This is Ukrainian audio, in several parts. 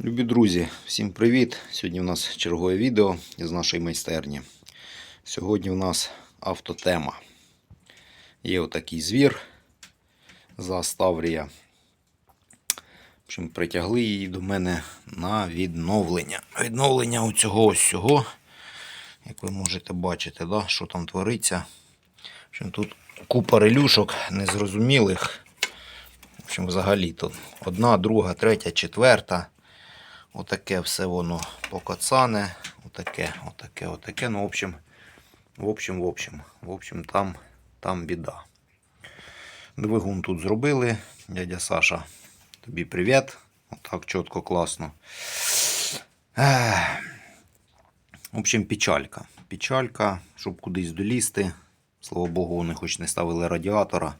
Любі друзі, всім привіт! Сьогодні у нас чергове відео з нашої майстерні. Сьогодні у нас автотема. Є отакий звір за Ставрія. В притягли її до мене на відновлення. Відновлення у цього ось цього. Як ви можете бачити, да, що там твориться. Общем, тут купа релюшок незрозумілих. В общем, взагалі тут одна, друга, третя, четверта. Отаке все воно покоцане. Отаке, отаке, отаке. Ну, в общем, в общем, в общем, в общем, там, там біда. Двигун тут зробили. Дядя Саша, тобі привіт. Отак чітко, класно. В общем, печалька. Печалька, щоб кудись долізти. Слава Богу, вони хоч не ставили радіатора,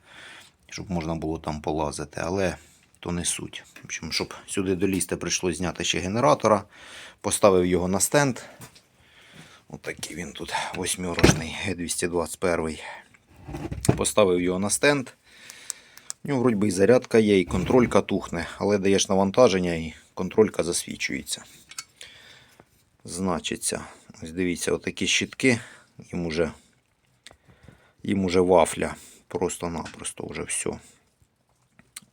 щоб можна було там полазити. Але то не суть. Щоб сюди долізти, прийшлося зняти ще генератора. Поставив його на стенд. Отакий він тут восьмірочний Г221. Поставив його на стенд. У нього вроді і зарядка є, і контролька тухне, але даєш навантаження і контролька засвічується. Значиться, ось дивіться, отакі щитки. Їм уже, їм уже вафля. Просто-напросто вже все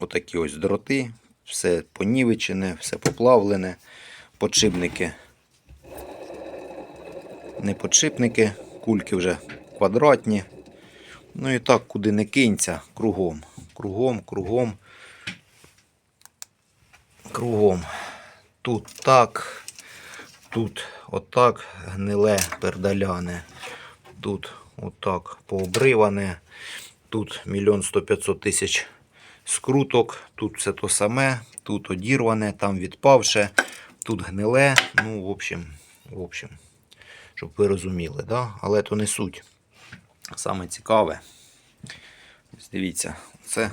отакі ось дроти, все понівечене, все поплавлене, подшипники. Не подшипники, кульки вже квадратні. Ну і так, куди не кинься, кругом. Кругом, кругом. Кругом. Тут так, тут отак гниле пердаляне. Тут отак пообриване. Тут мільйон сто п'ятсот тисяч скруток, тут все то саме, тут одірване, там відпавше, тут гниле. Ну, в общем, в общем, щоб ви розуміли, да? але то не суть. Саме цікаве. Ось Дивіться, це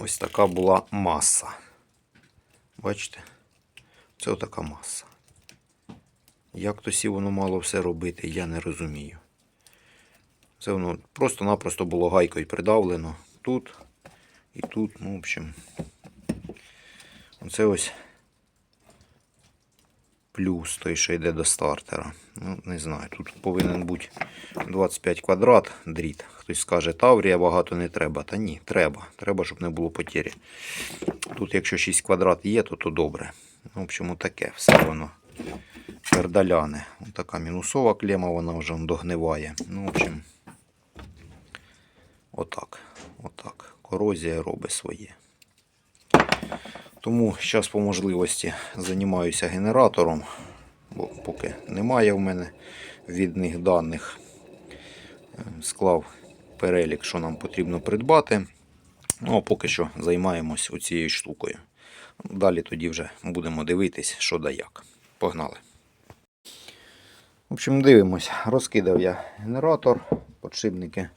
ось така була маса. Бачите? Це отака маса. Як то воно мало все робити, я не розумію. Це воно просто-напросто було гайкою придавлено. Тут і тут, ну, в общем, оце ось плюс той, що йде до стартера. Ну, не знаю, тут повинен бути 25 квадрат дріт. Хтось скаже, Таврія багато не треба. Та ні, треба. Треба, щоб не було потері. Тут, якщо 6 квадрат є, то то добре. Ну, в общем, таке все воно. Пердаляне. Ось така мінусова клема, вона вже догниває. Ну, в общем, отак. Корозія робить своє. Тому зараз по можливості займаюся генератором, бо поки немає в мене відних даних. Е, Склав перелік, що нам потрібно придбати. Ну, а поки що займаємось оцією штукою. Далі тоді вже будемо дивитись, що да як. Погнали. В общем, дивимось. Розкидав я генератор, подшипники.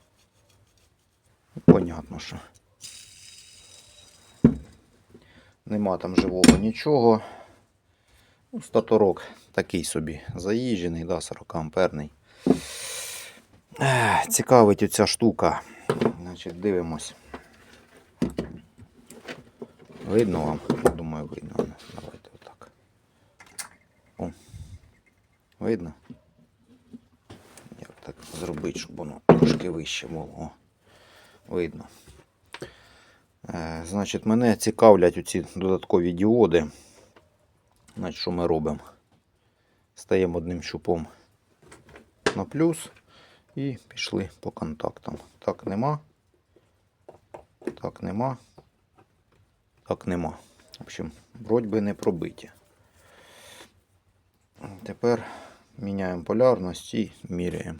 Понятно, що. Нема там живого нічого. Ну, Статорок такий собі заїжджений, да, 40 амперний. Цікавить оця штука. Значить, дивимось. Видно вам? Думаю, видно. Давайте отак. О. Видно? Як так зробити, щоб воно трошки вище було. Видно. Е, Значить, мене цікавлять оці додаткові діоди. Значить, що ми робимо? Стаємо одним щупом на плюс і пішли по контактам. Так нема. Так нема. Так нема. В общем, вроді би не пробиті. Тепер міняємо полярність і міряємо.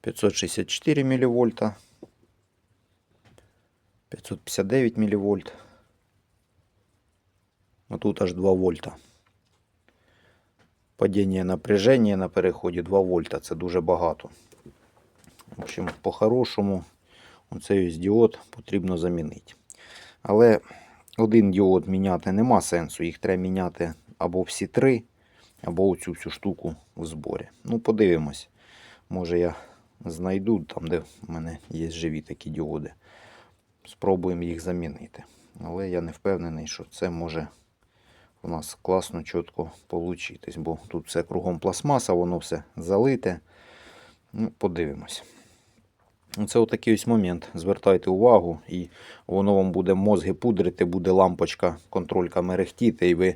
564 мВ. 559 мВ. А тут аж 2 вольта. Падіння напряження на переході 2 вольта. Це дуже багато. В общем, по-хорошому оцей ось діод потрібно замінити. Але один діод міняти нема сенсу. Їх треба міняти або всі три, або оцю всю штуку в зборі. Ну, подивимось. Може я знайду там, де в мене є живі такі діоди спробуємо їх замінити. Але я не впевнений, що це може у нас класно, чітко получитись, бо тут все кругом пластмаса, воно все залите. Ну, подивимось. Це отакий ось момент. Звертайте увагу, і воно вам буде мозги пудрити, буде лампочка, контролька мерехтіти, і ви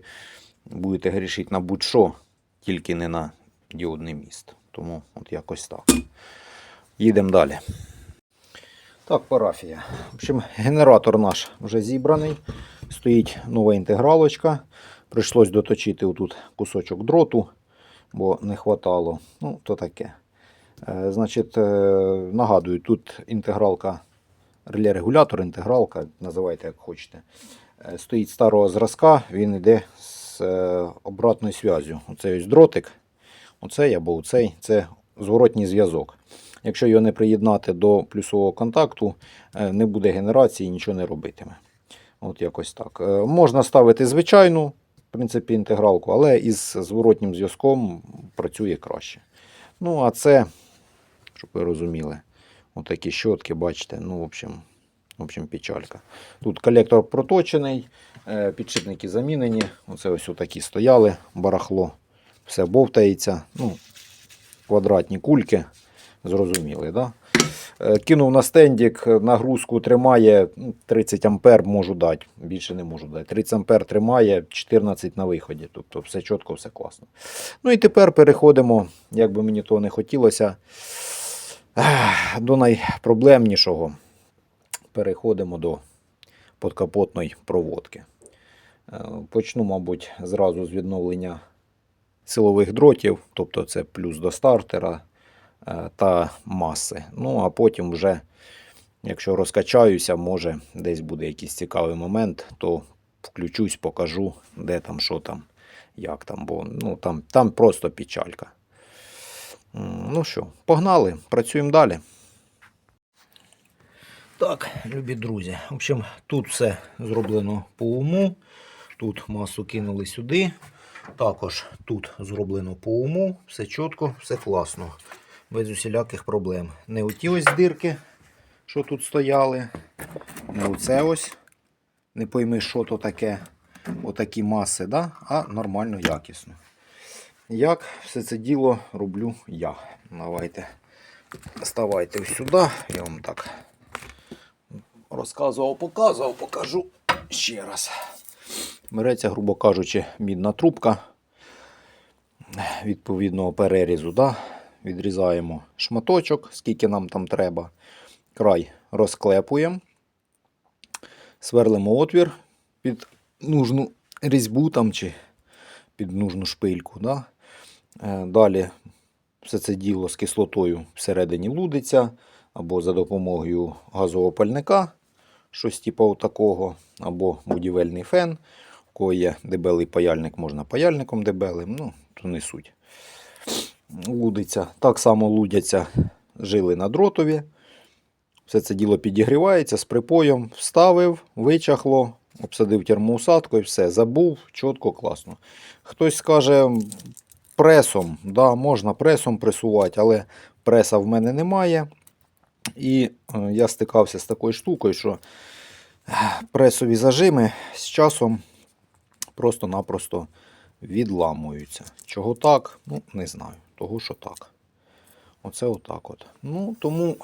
будете грішити на будь-що, тільки не на діодний міст. Тому от якось так. Їдемо далі. Так, парафія. В общем, генератор наш вже зібраний. Стоїть нова інтегралочка. Прийшлось доточити отут кусочок дроту, бо не хватало. Ну, то таке. Е, Значить, е, нагадую, тут інтегралка, реле-регулятор, інтегралка, називайте як хочете. Е, Стоїть старого зразка, він йде з е, обратною зв'язю. Оцей ось дротик, оцей або оцей, це зворотній зв'язок. Якщо його не приєднати до плюсового контакту, е, не буде генерації, нічого не робитиме. От якось так. Е, Можна ставити звичайну, в принципі, інтегралку, але із зворотнім зв'язком працює краще. Ну, а це, щоб ви розуміли, отакі щотки, бачите, ну, в общем, в общем, печалька. Тут колектор проточений, е, підшипники замінені. Оце ось отакі стояли, барахло, все бовтається. Ну, квадратні кульки, зрозуміли, да? Е, Кинув на стендік, нагрузку тримає ну, 30 ампер можу дати. Більше не можу дати. 30 ампер тримає, 14 на виході. Тобто все чітко, все класно. Ну і тепер переходимо, як би мені того не хотілося, до найпроблемнішого. Переходимо до подкапотної проводки. Е, Почну, мабуть, зразу з відновлення силових дротів, тобто це плюс до стартера е, та маси. Ну, а потім вже, якщо розкачаюся, може десь буде якийсь цікавий момент, то включусь, покажу, де там, що там, як там, бо ну, там, там просто печалька. Ну що, погнали, працюємо далі. Так, любі друзі. В общем, тут все зроблено по уму. Тут масу кинули сюди. Також тут зроблено по уму. Все чітко, все класно. Без усіляких проблем. Не оті ось дирки, що тут стояли. Не оце ось. Не пойми, що то таке. Отакі маси, да? а нормально, якісно. Як все це діло роблю я. Давайте ставайте ось сюди. Я вам так розказував, показував, покажу ще раз. Береться, грубо кажучи, мідна трубка відповідного перерізу. Да? Відрізаємо шматочок, скільки нам там треба. Край розклепуємо, сверлимо отвір під нужну різьбу там, чи під нужну шпильку. Да? Е, Далі все це діло з кислотою всередині лудиться, або за допомогою газового пальника, щось типу такого, або будівельний фен. У кого є дебелий паяльник, можна паяльником дебелим, ну, то не суть. Лудиться. Так само лудяться жили на дротові. Все це діло підігрівається з припоєм, вставив, вичахло, обсадив термоусадкою, все, забув, чітко, класно. Хтось скаже пресом, да, можна пресом пресувати, але преса в мене немає. І е, я стикався з такою штукою, що е, пресові зажими з часом просто-напросто відламуються. Чого так? Ну, не знаю. Того, що так. Оце отак от. Ну, тому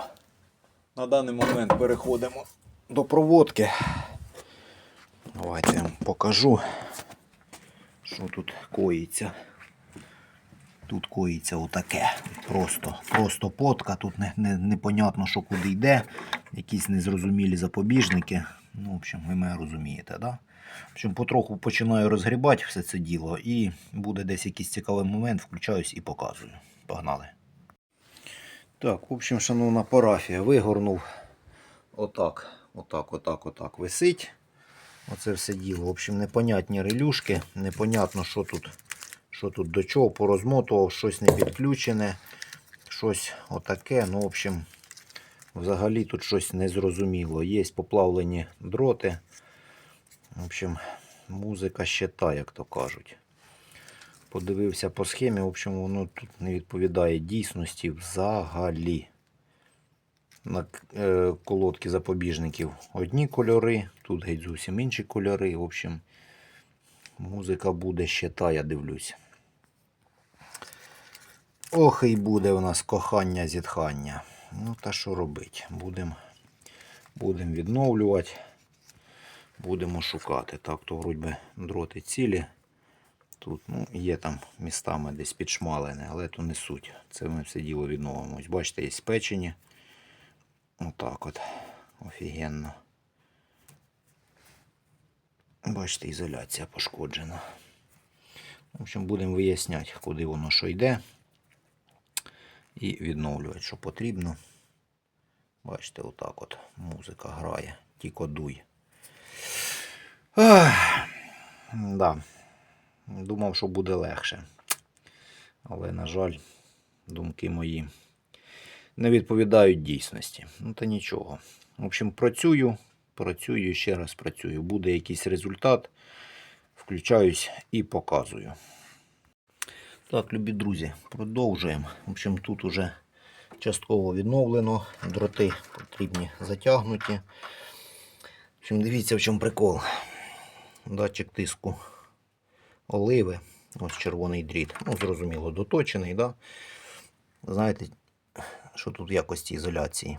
на даний момент переходимо до проводки. Давайте я вам покажу, що тут коїться. Тут коїться отаке. Просто просто потка. Тут не, не, непонятно, що куди йде. Якісь незрозумілі запобіжники. Ну, в общем, ви мене розумієте, да? В общем, потроху починаю розгрібати все це діло і буде десь якийсь цікавий момент, включаюсь і показую. Погнали. Так, в общем, шановна парафія, вигорнув отак, отак, отак, отак висить. Оце все діло. В общем, непонятні релюшки, непонятно, що тут, що тут до чого, порозмотував, щось не підключене, щось отаке. Ну, в общем, взагалі тут щось незрозуміло. Є поплавлені дроти. В общем, музика ще та, як то кажуть. Подивився по схемі, в общем, воно тут не відповідає дійсності взагалі. На е, колодки запобіжників одні кольори, тут геть зовсім інші кольори. В общем, Музика буде ще та, я дивлюсь. Ох, і буде у нас кохання зітхання. Ну, та що робить? Будемо будем відновлювати. Будемо шукати. Так, то вроді дроти цілі. Тут ну, є там містами десь підшмалене, але то не суть. Це ми все діло відновимо. Бачите, є спечені. Отак от. Офігенно. Бачите, ізоляція пошкоджена. В общем, будемо виясняти, куди воно що йде. І відновлювати, що потрібно. Бачите, отак от музика грає. Тільки дуй. Да. Думав, що буде легше. Але, на жаль, думки мої не відповідають дійсності. Ну, та нічого. В общем, працюю, працюю ще раз працюю. Буде якийсь результат. Включаюсь і показую. Так, любі друзі, продовжуємо. В общем, тут уже частково відновлено. Дроти потрібні затягнуті. В общем, дивіться, в чому прикол. Датчик тиску оливи. Ось червоний дріт. Ну, зрозуміло, доточений, да? Знаєте, що тут в якості ізоляції?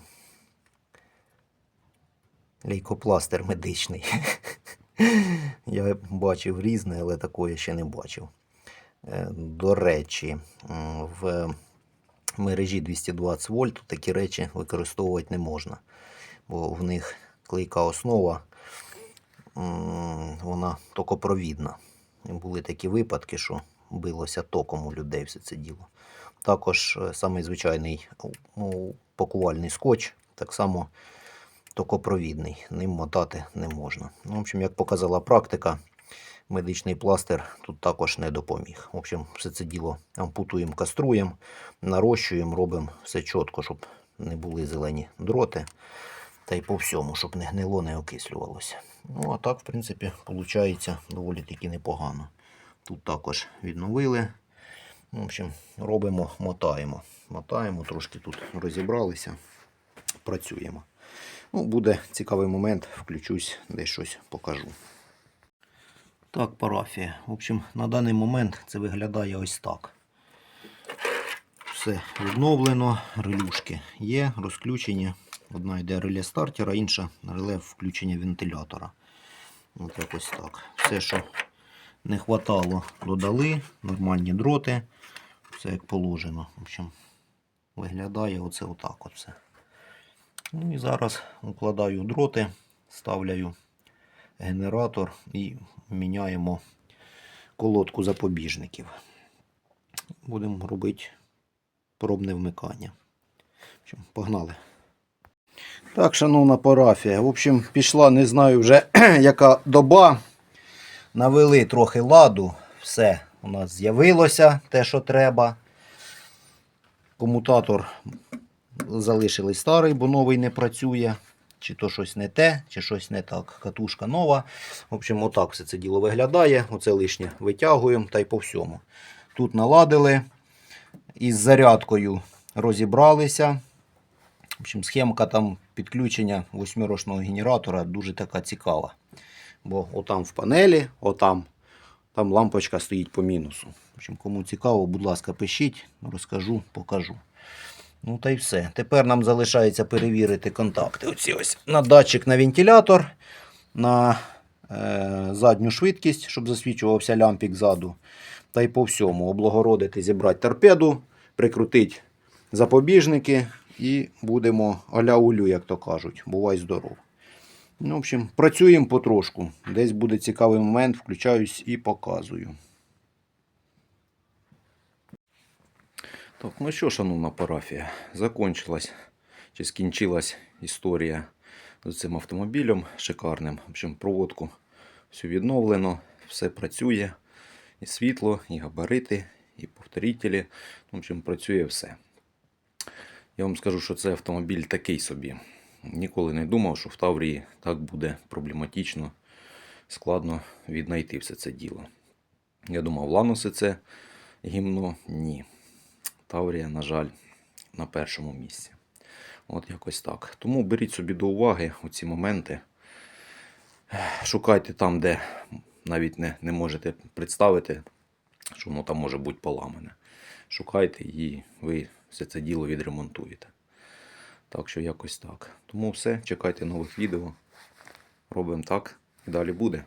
Лейкопластир медичний. Я бачив різне, але такого ще не бачив. Е, До речі, в мережі 220 вольт такі речі використовувати не можна, бо в них клейка основа, вона токопровідна. Були такі випадки, що билося током у людей все це діло. Також е, самий звичайний ну, пакувальний скотч, так само токопровідний, ним мотати не можна. Ну, в общем, як показала практика, медичний пластир тут також не допоміг. В общем, все це діло ампутуємо, каструємо, нарощуємо, робимо все чітко, щоб не були зелені дроти. Та й по всьому, щоб не гнило, не окислювалося. Ну, а так, в принципі, виходить доволі таки непогано. Тут також відновили. В общем, робимо, мотаємо. Мотаємо, трошки тут розібралися, працюємо. Ну, буде цікавий момент, включусь, десь щось покажу. Так, парафія. В общем, на даний момент це виглядає ось так. Все відновлено, релюшки є, розключені. Одна йде реле стартера, інша реле включення вентилятора. От якось так. Все, що не хватало, додали. Нормальні дроти. Все як положено. В общем, виглядає оце отак от. Ну і зараз укладаю дроти, ставляю генератор і міняємо колодку запобіжників. Будемо робити пробне вмикання. Погнали. Так, шановна парафія. В общем, пішла, не знаю вже яка доба. Навели трохи ладу. Все у нас з'явилося те, що треба. Комутатор залишили старий, бо новий не працює. Чи то щось не те, чи щось не так. Катушка нова. В общем, отак все це діло виглядає. Оце лишнє витягуємо та й по всьому. Тут наладили. Із зарядкою розібралися. В общем, схемка там підключення восьмирочного генератора дуже така цікава. Бо отам в панелі, отам там лампочка стоїть по мінусу. В общем, кому цікаво, будь ласка, пишіть, розкажу, покажу. Ну та й все. Тепер нам залишається перевірити контакти. Оці ось на датчик на вентилятор, на е, задню швидкість, щоб засвічувався лямпік ззаду. Та й по всьому облагородити, зібрати торпеду, прикрутити запобіжники і будемо аля-улю, як то кажуть. Бувай здоров. Ну, в общем, працюємо потрошку. Десь буде цікавий момент, включаюсь і показую. Так, ну що, шановна парафія, закончилась чи скінчилась історія з цим автомобілем шикарним. В общем, проводку всю відновлено, все працює. І світло, і габарити, і повторителі. В общем, працює все. Я вам скажу, що це автомобіль такий собі. Ніколи не думав, що в Таврії так буде проблематично, складно віднайти все це діло. Я думав, Ланоси це гімно. Ні. Таврія, на жаль, на першому місці. От якось так. Тому беріть собі до уваги оці моменти. Шукайте там, де навіть не, не можете представити, що воно там може бути поламане. Шукайте і ви все це діло відремонтуєте. Так що якось так. Тому все, чекайте нових відео. Робимо так і далі буде.